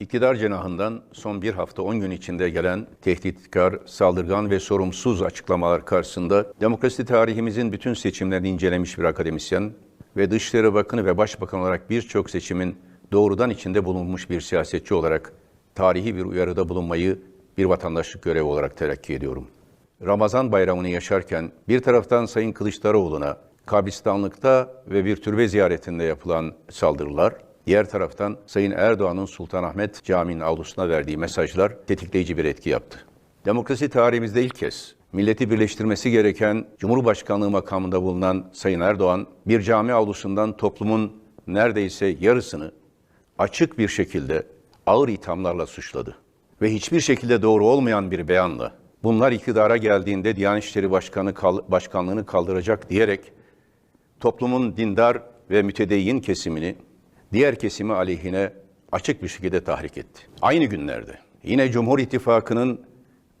İktidar cenahından son bir hafta 10 gün içinde gelen tehditkar, saldırgan ve sorumsuz açıklamalar karşısında demokrasi tarihimizin bütün seçimlerini incelemiş bir akademisyen ve Dışişleri Bakanı ve Başbakan olarak birçok seçimin doğrudan içinde bulunmuş bir siyasetçi olarak tarihi bir uyarıda bulunmayı bir vatandaşlık görevi olarak telakki ediyorum. Ramazan bayramını yaşarken bir taraftan Sayın Kılıçdaroğlu'na kabristanlıkta ve bir türbe ziyaretinde yapılan saldırılar, diğer taraftan Sayın Erdoğan'ın Sultanahmet Camii'nin avlusuna verdiği mesajlar tetikleyici bir etki yaptı. Demokrasi tarihimizde ilk kez milleti birleştirmesi gereken Cumhurbaşkanlığı makamında bulunan Sayın Erdoğan, bir cami avlusundan toplumun neredeyse yarısını açık bir şekilde ağır ithamlarla suçladı. Ve hiçbir şekilde doğru olmayan bir beyanla bunlar iktidara geldiğinde Diyanet İşleri Başkanı kal- Başkanlığını kaldıracak diyerek toplumun dindar ve mütedeyyin kesimini diğer kesimi aleyhine açık bir şekilde tahrik etti. Aynı günlerde yine Cumhur İttifakı'nın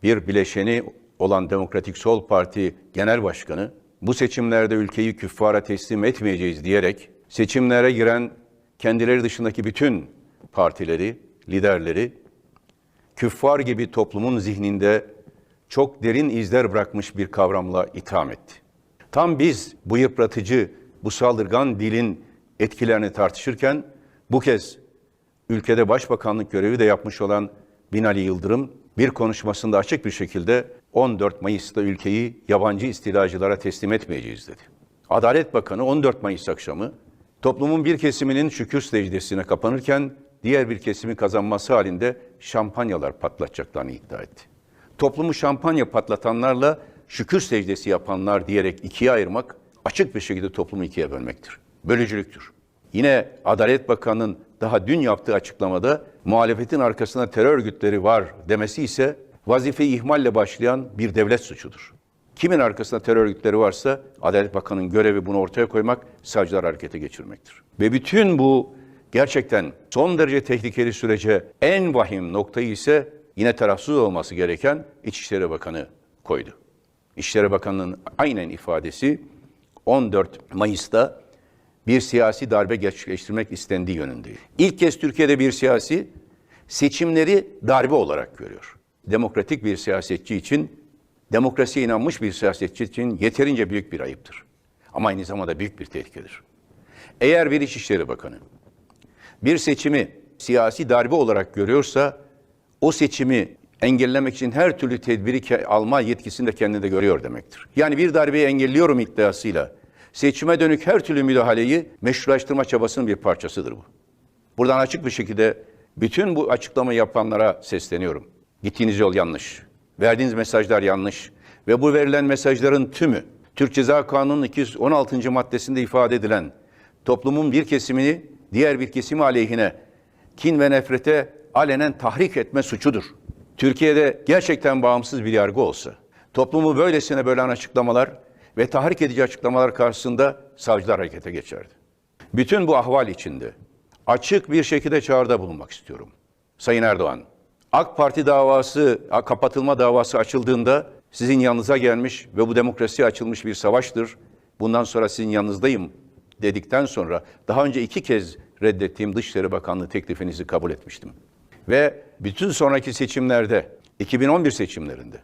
bir bileşeni olan Demokratik Sol Parti Genel Başkanı bu seçimlerde ülkeyi küffara teslim etmeyeceğiz diyerek seçimlere giren kendileri dışındaki bütün partileri, liderleri küffar gibi toplumun zihninde çok derin izler bırakmış bir kavramla itham etti. Tam biz bu yıpratıcı, bu saldırgan dilin etkilerini tartışırken bu kez ülkede başbakanlık görevi de yapmış olan Binali Yıldırım bir konuşmasında açık bir şekilde 14 Mayıs'ta ülkeyi yabancı istilacılara teslim etmeyeceğiz dedi. Adalet Bakanı 14 Mayıs akşamı toplumun bir kesiminin şükür secdesine kapanırken diğer bir kesimi kazanması halinde şampanyalar patlatacaklarını iddia etti. Toplumu şampanya patlatanlarla şükür secdesi yapanlar diyerek ikiye ayırmak açık bir şekilde toplumu ikiye bölmektir. Bölücülüktür. Yine Adalet Bakanı'nın daha dün yaptığı açıklamada muhalefetin arkasında terör örgütleri var demesi ise vazifeyi ihmalle başlayan bir devlet suçudur. Kimin arkasında terör örgütleri varsa Adalet Bakanı'nın görevi bunu ortaya koymak, savcılar harekete geçirmektir. Ve bütün bu gerçekten son derece tehlikeli sürece en vahim noktayı ise yine tarafsız olması gereken İçişleri Bakanı koydu. İçişleri Bakanı'nın aynen ifadesi 14 Mayıs'ta bir siyasi darbe gerçekleştirmek istendiği yönündeydi. İlk kez Türkiye'de bir siyasi seçimleri darbe olarak görüyor. Demokratik bir siyasetçi için, demokrasiye inanmış bir siyasetçi için yeterince büyük bir ayıptır. Ama aynı zamanda büyük bir tehlikedir. Eğer bir İçişleri Bakanı bir seçimi siyasi darbe olarak görüyorsa o seçimi engellemek için her türlü tedbiri alma yetkisini de kendinde görüyor demektir. Yani bir darbeyi engelliyorum iddiasıyla seçime dönük her türlü müdahaleyi meşrulaştırma çabasının bir parçasıdır bu. Buradan açık bir şekilde bütün bu açıklamayı yapanlara sesleniyorum. Gittiğiniz yol yanlış. Verdiğiniz mesajlar yanlış. Ve bu verilen mesajların tümü Türk Ceza Kanunu'nun 216. maddesinde ifade edilen toplumun bir kesimini diğer bir kesimi aleyhine kin ve nefrete alenen tahrik etme suçudur. Türkiye'de gerçekten bağımsız bir yargı olsa, toplumu böylesine bölen açıklamalar ve tahrik edici açıklamalar karşısında savcılar harekete geçerdi. Bütün bu ahval içinde açık bir şekilde çağrıda bulunmak istiyorum. Sayın Erdoğan, AK Parti davası, kapatılma davası açıldığında sizin yanınıza gelmiş ve bu demokrasiye açılmış bir savaştır. Bundan sonra sizin yanınızdayım dedikten sonra daha önce iki kez reddettiğim Dışişleri Bakanlığı teklifinizi kabul etmiştim. Ve bütün sonraki seçimlerde, 2011 seçimlerinde,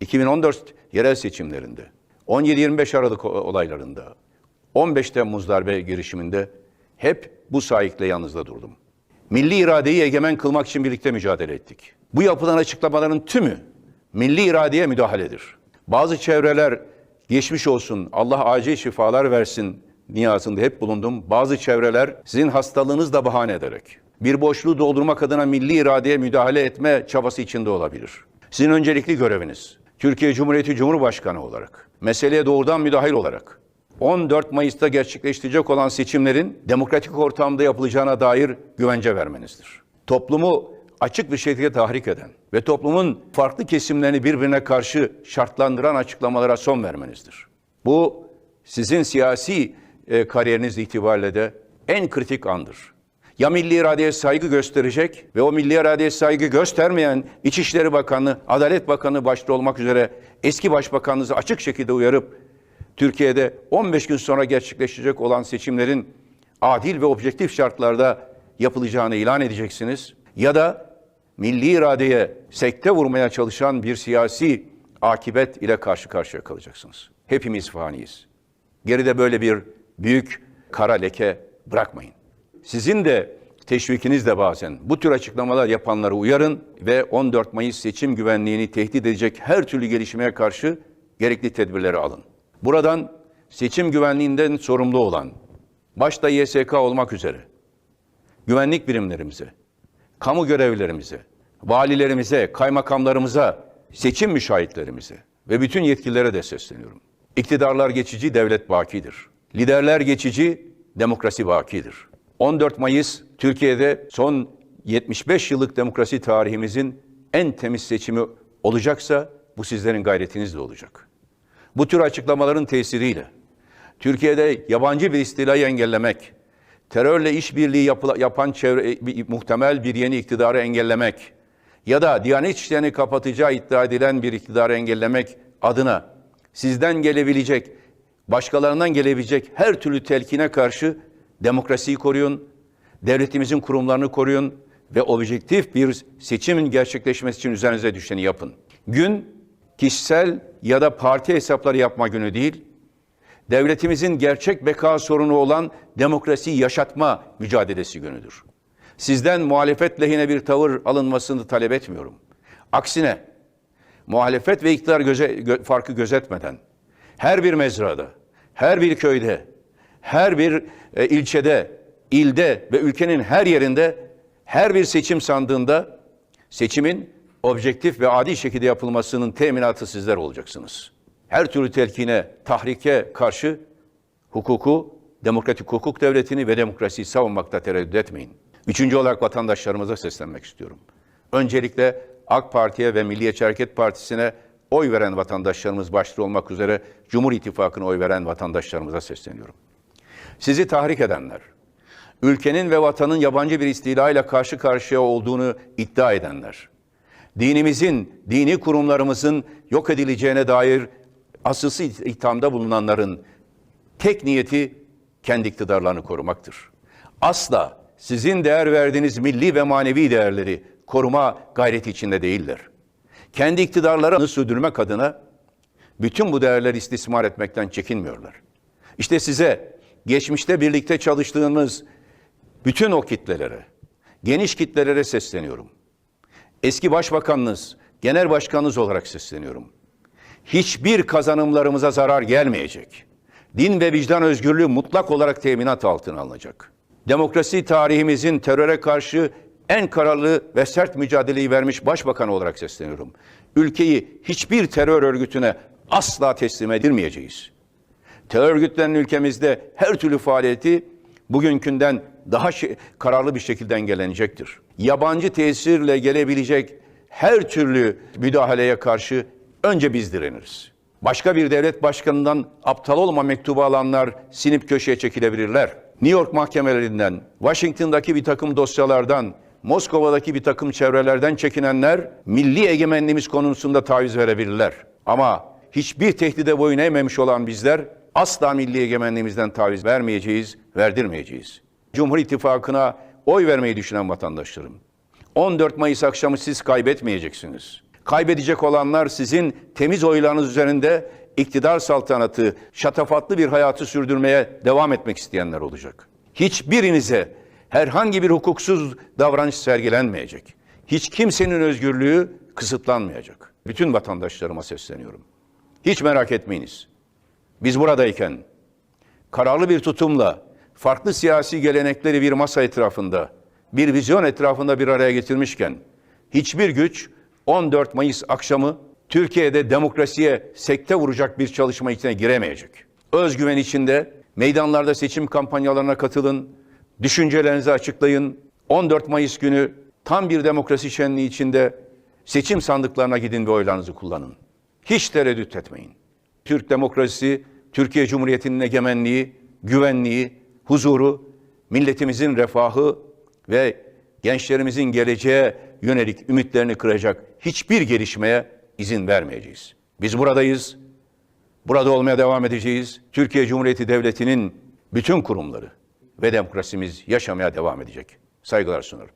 2014 yerel seçimlerinde, 17-25 Aralık olaylarında, 15 Temmuz darbe girişiminde hep bu sahikle yanınızda durdum. Milli iradeyi egemen kılmak için birlikte mücadele ettik. Bu yapılan açıklamaların tümü milli iradeye müdahaledir. Bazı çevreler geçmiş olsun, Allah acil şifalar versin niyazında hep bulundum. Bazı çevreler sizin hastalığınız da bahane ederek bir boşluğu doldurmak adına milli iradeye müdahale etme çabası içinde olabilir. Sizin öncelikli göreviniz Türkiye Cumhuriyeti Cumhurbaşkanı olarak, meseleye doğrudan müdahil olarak 14 Mayıs'ta gerçekleştirecek olan seçimlerin demokratik ortamda yapılacağına dair güvence vermenizdir. Toplumu açık bir şekilde tahrik eden ve toplumun farklı kesimlerini birbirine karşı şartlandıran açıklamalara son vermenizdir. Bu sizin siyasi e, kariyeriniz itibariyle de en kritik andır. Ya milli iradeye saygı gösterecek ve o milli iradeye saygı göstermeyen İçişleri Bakanı, Adalet Bakanı başta olmak üzere eski başbakanınızı açık şekilde uyarıp Türkiye'de 15 gün sonra gerçekleşecek olan seçimlerin adil ve objektif şartlarda yapılacağını ilan edeceksiniz. ya da milli iradeye sekte vurmaya çalışan bir siyasi akibet ile karşı karşıya kalacaksınız. Hepimiz faniyiz. Geride böyle bir büyük kara leke bırakmayın. Sizin de teşvikiniz de bazen bu tür açıklamalar yapanları uyarın ve 14 Mayıs seçim güvenliğini tehdit edecek her türlü gelişmeye karşı gerekli tedbirleri alın. Buradan seçim güvenliğinden sorumlu olan, başta YSK olmak üzere, güvenlik birimlerimize, kamu görevlilerimize, valilerimize, kaymakamlarımıza, seçim müşahitlerimize ve bütün yetkililere de sesleniyorum. İktidarlar geçici, devlet bakidir. Liderler geçici, demokrasi bakidir. 14 Mayıs Türkiye'de son 75 yıllık demokrasi tarihimizin en temiz seçimi olacaksa bu sizlerin gayretinizle olacak. Bu tür açıklamaların tesiriyle Türkiye'de yabancı bir istilayı engellemek, terörle işbirliği yapan çevre, bir- muhtemel bir yeni iktidarı engellemek ya da Diyanet İşleri'ni kapatacağı iddia edilen bir iktidarı engellemek adına sizden gelebilecek, başkalarından gelebilecek her türlü telkine karşı demokrasiyi koruyun, devletimizin kurumlarını koruyun ve objektif bir seçimin gerçekleşmesi için üzerinize düşeni yapın. Gün kişisel ya da parti hesapları yapma günü değil, devletimizin gerçek beka sorunu olan demokrasiyi yaşatma mücadelesi günüdür. Sizden muhalefet lehine bir tavır alınmasını talep etmiyorum. Aksine muhalefet ve iktidar göze, gö- farkı gözetmeden her bir mezrada, her bir köyde, her bir e, ilçede, ilde ve ülkenin her yerinde her bir seçim sandığında seçimin objektif ve adil şekilde yapılmasının teminatı sizler olacaksınız. Her türlü telkine, tahrike karşı hukuku, demokratik hukuk devletini ve demokrasiyi savunmakta tereddüt etmeyin. Üçüncü olarak vatandaşlarımıza seslenmek istiyorum. Öncelikle AK Parti'ye ve Milliyetçi Hareket Partisi'ne oy veren vatandaşlarımız başta olmak üzere Cumhur İttifakı'na oy veren vatandaşlarımıza sesleniyorum. Sizi tahrik edenler, ülkenin ve vatanın yabancı bir istilayla karşı karşıya olduğunu iddia edenler, dinimizin, dini kurumlarımızın yok edileceğine dair asılsız ithamda bulunanların tek niyeti kendi iktidarlarını korumaktır. Asla sizin değer verdiğiniz milli ve manevi değerleri koruma gayreti içinde değiller. Kendi iktidarlarını sürdürmek adına bütün bu değerleri istismar etmekten çekinmiyorlar. İşte size geçmişte birlikte çalıştığımız bütün o kitlelere, geniş kitlelere sesleniyorum. Eski başbakanınız, genel başkanınız olarak sesleniyorum. Hiçbir kazanımlarımıza zarar gelmeyecek. Din ve vicdan özgürlüğü mutlak olarak teminat altına alınacak. Demokrasi tarihimizin teröre karşı en kararlı ve sert mücadeleyi vermiş başbakan olarak sesleniyorum. Ülkeyi hiçbir terör örgütüne asla teslim edilmeyeceğiz. Terör örgütlerinin ülkemizde her türlü faaliyeti bugünkünden daha kararlı bir şekilde engellenecektir. Yabancı tesirle gelebilecek her türlü müdahaleye karşı önce biz direniriz. Başka bir devlet başkanından aptal olma mektubu alanlar sinip köşeye çekilebilirler. New York mahkemelerinden, Washington'daki bir takım dosyalardan, Moskova'daki bir takım çevrelerden çekinenler milli egemenliğimiz konusunda taviz verebilirler. Ama hiçbir tehdide boyun eğmemiş olan bizler asla milli egemenliğimizden taviz vermeyeceğiz, verdirmeyeceğiz. Cumhur İttifakı'na oy vermeyi düşünen vatandaşlarım. 14 Mayıs akşamı siz kaybetmeyeceksiniz. Kaybedecek olanlar sizin temiz oylarınız üzerinde iktidar saltanatı, şatafatlı bir hayatı sürdürmeye devam etmek isteyenler olacak. Hiçbirinize herhangi bir hukuksuz davranış sergilenmeyecek. Hiç kimsenin özgürlüğü kısıtlanmayacak. Bütün vatandaşlarıma sesleniyorum. Hiç merak etmeyiniz. Biz buradayken kararlı bir tutumla farklı siyasi gelenekleri bir masa etrafında, bir vizyon etrafında bir araya getirmişken hiçbir güç 14 Mayıs akşamı Türkiye'de demokrasiye sekte vuracak bir çalışma içine giremeyecek. Özgüven içinde meydanlarda seçim kampanyalarına katılın, düşüncelerinizi açıklayın. 14 Mayıs günü tam bir demokrasi şenliği içinde seçim sandıklarına gidin ve oylarınızı kullanın. Hiç tereddüt etmeyin. Türk demokrasisi, Türkiye Cumhuriyeti'nin egemenliği, güvenliği, huzuru, milletimizin refahı ve gençlerimizin geleceğe yönelik ümitlerini kıracak hiçbir gelişmeye izin vermeyeceğiz. Biz buradayız. Burada olmaya devam edeceğiz. Türkiye Cumhuriyeti Devleti'nin bütün kurumları ve demokrasimiz yaşamaya devam edecek. Saygılar sunarım.